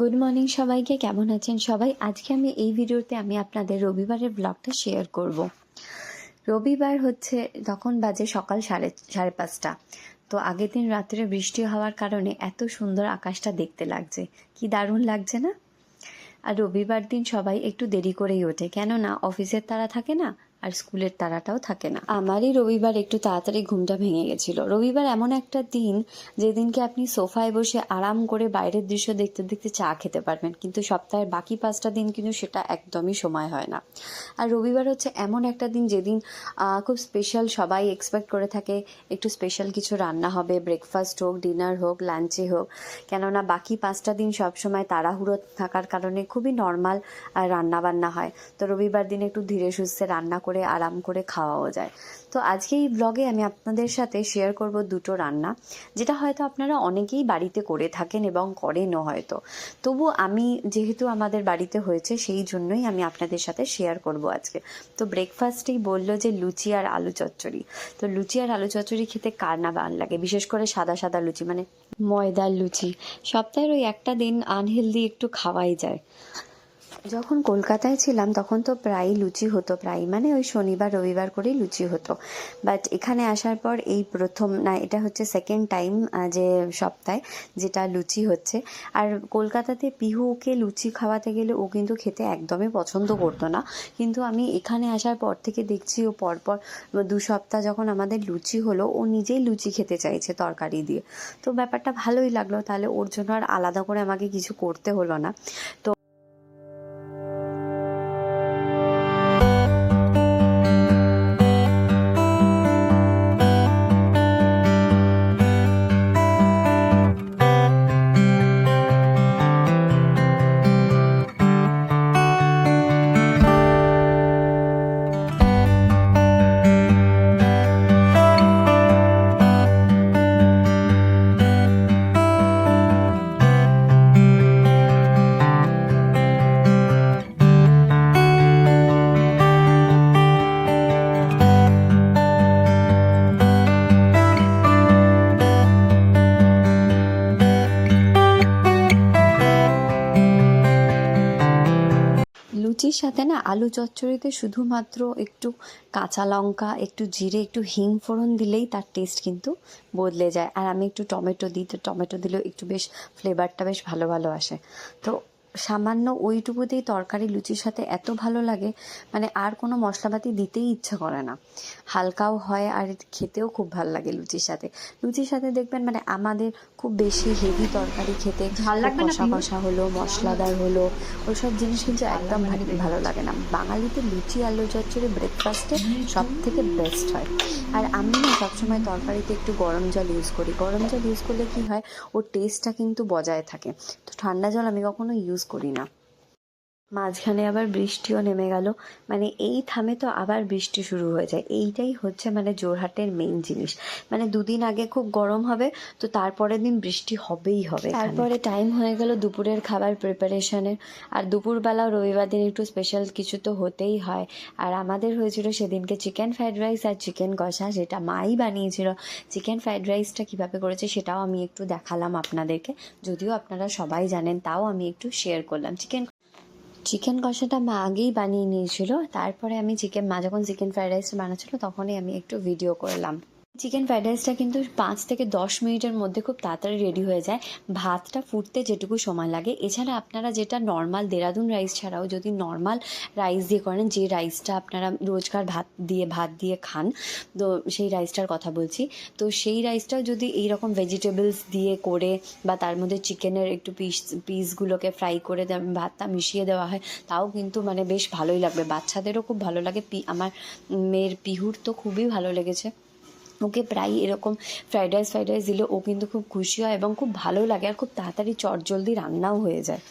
Good morning সবাইকে, কেমন আছেন সবাই? আজকে আমি এই ভিডিওতে আমি আপনাদের রবিবারের ব্লগটা শেয়ার করব। রবিবার হচ্ছে, তখন বাজে সকাল সাড়ে সাড়ে পাঁচটা। তো আগের দিন রাত্রে বৃষ্টি হওয়ার কারণে এত সুন্দর আকাশটা দেখতে লাগছে। কি দারুণ লাগছে না? আর রবিবার দিন সবাই একটু দেরি করেই ওঠে। কেননা, অফিসের তারা থাকে না আর স্কুলের তারাটাও থাকে না। আমারই রবিবার একটু তাড়াতাড়ি ঘুমটা ভেঙে গেছিল। রবিবার এমন একটা দিন যেদিনকে আপনি সোফায় বসে আরাম করে বাইরের দৃশ্য দেখতে দেখতে চা খেতে পারবেন, কিন্তু সপ্তাহের বাকি পাঁচটা দিন কিন্তু সেটা একদমই সময় হয় না। আর রবিবার হচ্ছে এমন একটা দিন যেদিন খুব স্পেশাল সবাই এক্সপেক্ট করে থাকে একটু স্পেশাল কিছু রান্না হবে ব্রেকফাস্ট হোক ডিনার হোক লাঞ্চে হোক। কেননা বাকি পাঁচটা দিন সবসময় তাড়াহুড়ো থাকার কারণে খুবই নর্মাল রান্না বান্না হয়। তো রবিবার দিন একটু ধীরে সুস্থে রান্না করে আরাম করে খাওয়াও যায়। তো আজকে এই ব্লগে আমি আপনাদের সাথে শেয়ার করব দুটো রান্না, যেটা হয়তো আপনারা অনেকেই বাড়িতে করে থাকেন এবং করেনও হয়তো। তবু আমি যেহেতু আমাদের বাড়িতে হয়েছে, সেই জন্যই আমি আপনাদের সাথে শেয়ার করব আজকে। তো ব্রেকফাস্টেই বলল যে লুচি আর আলু চচ্চড়ি। তো লুচি আর আলু চচ্চড়ি খেতে কার না ভালো লাগে? বিশেষ করে সাদা সাদা লুচি মানে ময়দার লুচি। সপ্তাহের ওই একটা দিন আনহেলদি একটু খাওয়াই যায়। যখন কলকাতায় ছিলাম, তখন তো প্রায়ই লুচি হতো প্রায় মানে ওই শনিবার, রবিবার করেই লুচি হতো। বাট এখানে আসার পর এই প্রথম, না, এটা হচ্ছে সেকেন্ড টাইম যে সপ্তাহে যেটা লুচি হচ্ছে। আর কলকাতাতে পিহুকে লুচি খাওয়াতে গেলে ও কিন্তু খেতে একদমই পছন্দ করতো না। কিন্তু আমি এখানে আসার পর থেকে দেখছি ও পরপর দু সপ্তাহ যখন আমাদের লুচি হলো, ও নিজেই লুচি খেতে চাইছে তরকারি দিয়ে। তো ব্যাপারটা ভালোই লাগল, তাহলে ওর জন্য আর আলাদা করে আমাকে কিছু করতে হলো না। তো লুচির সাথে না আলু চচ্চড়িতে শুধুমাত্র একটু কাঁচা লঙ্কা, একটু জিরে, একটু হিং ফোড়ন দিলেই তার টেস্ট কিন্তু বদলে যায়। আর আমি একটু টমেটো দিই, তো টমেটো দিলেও একটু বেশ ফ্লেভারটা বেশ ভালো ভালো আসে। তো সামান্য ওইটুকুতেই তরকারি লুচির সাথে এত ভালো লাগে মানে আর কোনো মশলাপাতি দিতেই ইচ্ছা করে না। হালকাও হয় আর খেতেও খুব ভালো লাগে লুচির সাথে। লুচির সাথে দেখবেন মানে আমাদের খুব বেশি হেভি তরকারি খেতে কষা কষা হলো মশলাদার হলো ওইসব জিনিস কিন্তু একদম ভালো লাগে না। বাঙালিতে লুচি আলু চচ্চড়ি ব্রেকফাস্টে সব থেকে বেস্ট হয়। আর আমি না সবসময় তরকারিতে একটু গরম জল ইউজ করি। গরম জল ইউজ করলে কি হয় ওর টেস্টটা কিন্তু বজায় থাকে। তো ঠান্ডা জল আমি কখনো ইউজ করি না মাঝখানে আবার বৃষ্টিও নেমে গেল। মানে এই থামে তো আবার বৃষ্টি শুরু হয়ে যায়। এইটাই হচ্ছে মানে জোরহাটের মেইন জিনিস। মানে দুদিন আগে খুব গরম হবে, তো তারপরের দিন বৃষ্টি হবেই হবে তারপরে টাইম হয়ে গেল দুপুরের খাবার প্রিপারেশনের আর দুপুরবেলা রবিবার দিন একটু স্পেশাল কিছু তো হতেই হয়। আর আমাদের হয়েছিল সেদিনকে চিকেন ফ্রাইড রাইস আর চিকেন কষা, যেটা মাই বানিয়েছিল। চিকেন ফ্রাইড রাইসটা কীভাবে করেছে সেটাও আমি একটু দেখালাম আপনাদেরকে। যদিও আপনারা সবাই জানেন, তাও আমি একটু শেয়ার করলাম। চিকেন চিকেন কষাটা মা আগেই বানিয়ে নিয়েছিল। তারপরে আমি চিকেন মা যখন চিকেন ফ্রাইড রাইস বানাচ্ছিল, তখনই আমি একটু ভিডিও করলাম। চিকেন ফ্রাইড রাইসটা কিন্তু পাঁচ থেকে দশ মিনিটের মধ্যে খুব তাড়াতাড়ি রেডি হয়ে যায়। ভাতটা ফুটতে যেটুকু সময় লাগে। এছাড়া আপনারা যেটা নর্মাল দেরাদুন রাইস ছাড়াও যদি নর্মাল রাইস দিয়ে করেন, যে রাইসটা আপনারা রোজকার ভাত দিয়ে ভাত দিয়ে খান, তো সেই রাইসটার কথা বলছি। তো সেই রাইসটাও যদি এইরকম ভেজিটেবলস দিয়ে করে বা তার মধ্যে চিকেনের একটু পিস পিসগুলোকে ফ্রাই করে ভাতটা মিশিয়ে দেওয়া হয়, তাও কিন্তু মানে বেশ ভালোই লাগবে। বাচ্চাদেরও খুব ভালো লাগে। পি, আমার মেয়ের পিহুর তো খুবই ভালো লেগেছে। ওকে প্রায় এরকম ফ্রাইড রাইস ফ্রাইড রাইস দিলে ও কিন্তু খুব খুশি হয় এবং খুব ভালো লাগে আর খুব তাড়াতাড়ি চটজলদি রান্নাও হয়ে যায়।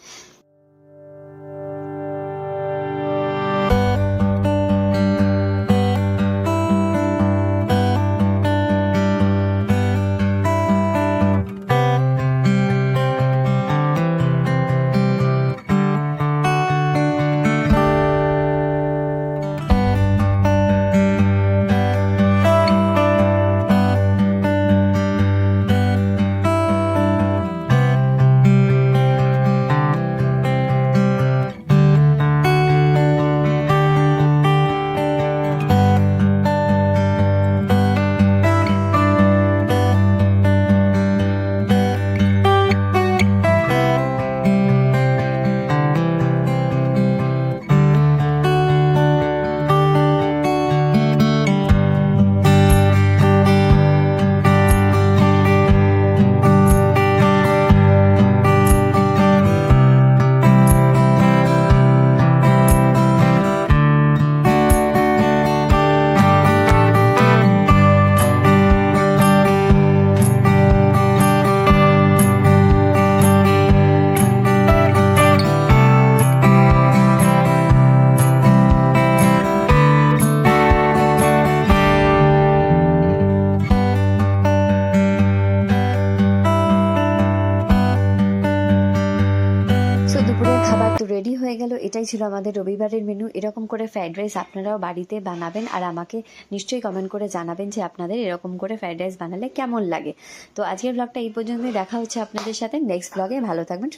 ছিল আমাদের রবিবারের মেনু এরকম করে ফ্রাইড রাইস আপনারাও বাড়িতে বানাবেন আর আমাকে নিশ্চয়ই কমেন্ট করে জানাবেন যে আপনাদের এরকম করে ফ্রাইড রাইস বানালে কেমন লাগে। তো আজকের ব্লগটা এই পর্যন্তই। দেখা হচ্ছে আপনাদের সাথে নেক্সট ব্লগে ভালো থাকবেন